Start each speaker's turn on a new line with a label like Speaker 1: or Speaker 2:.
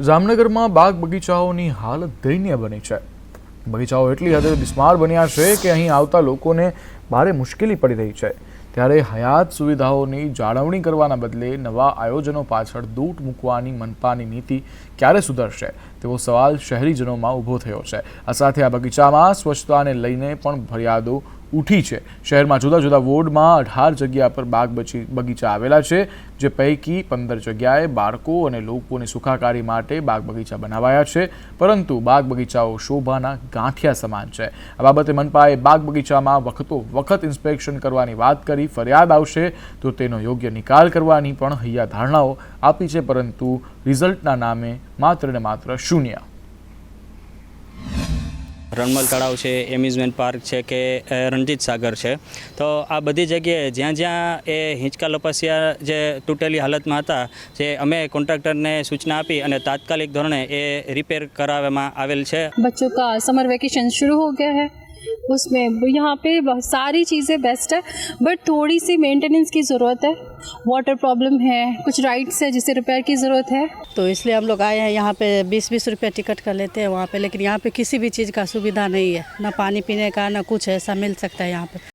Speaker 1: જામનગરમાં બાગ બગીચાઓની હાલત દયનીય બની છે. બગીચાઓ એટલી હદે બિસ્માર બન્યા છે કે અહીં આવતા લોકોને ભારે મુશ્કેલી પડી રહી છે. ત્યારે હયાત સુવિધાઓની જાળવણી કરવાના બદલે નવા આયોજનો પાછળ દૂટ મૂકવાની મનપાની નીતિ ક્યારે સુધરશે? તેવો સવાલ શહેરીજનોમાં ઊભો થયો છે. આ સાથે આ બગીચામાં સ્વચ્છતાને લઈને પણ ફરિયાદો ઉઠી છે. શહેરમાં જુદા જુદા વોર્ડમાં અઢાર જગ્યા પર બાગ બગીચા આવેલા છે, જે પૈકી પંદર જગ્યાએ બાળકો અને લોકોની સુખાકારી માટે બાગ બગીચા બનાવાયા છે. પરંતુ બાગ બગીચાઓ શોભાના ગાંઠિયા સમાન છે. આ બાબતે મનપાએ બાગ બગીચામાં વખતો વખત ઇન્સ્પેક્શન કરવાની વાત કરી, ફરિયાદ આવશે તો તેનો યોગ્ય નિકાલ કરવાની પણ હૈયા ધારણાઓ આપી છે, પરંતુ રિઝલ્ટના નામે માત્ર ને માત્ર શૂન્ય.
Speaker 2: રણમલ તળાવ છે, એમ્યુઝમેન્ટ પાર્ક છે કે રણજીત સાગર છે. તો આ બધી જગ્યાએ જ્યાં જ્યાં એ હિંચકા લપસિયા જે તૂટેલી હાલતમાં હતા, જે અમે કોન્ટ્રાક્ટરને સૂચના આપી અને તાત્કાલિક ધોરણે એ રિપેર કરાવવામાં આવેલ છે.
Speaker 3: બચ્ચો કા સમર વેકેશન શરૂ હો ગયા હૈ? उसमें। यहाँ पे सारी चीज़ें बेस्ट है बट थोड़ी सी मेंटेनेंस की ज़रूरत है। वाटर प्रॉब्लम है, कुछ राइड्स है जिसे रिपेयर की ज़रूरत है।
Speaker 4: तो इसलिए हम लोग आए हैं, यहाँ पे बीस बीस रुपये टिकट कर लेते हैं वहाँ पे, लेकिन यहाँ पे किसी भी चीज़ का सुविधा नहीं है। ना पानी पीने का, ना कुछ ऐसा मिल सकता है यहाँ पे।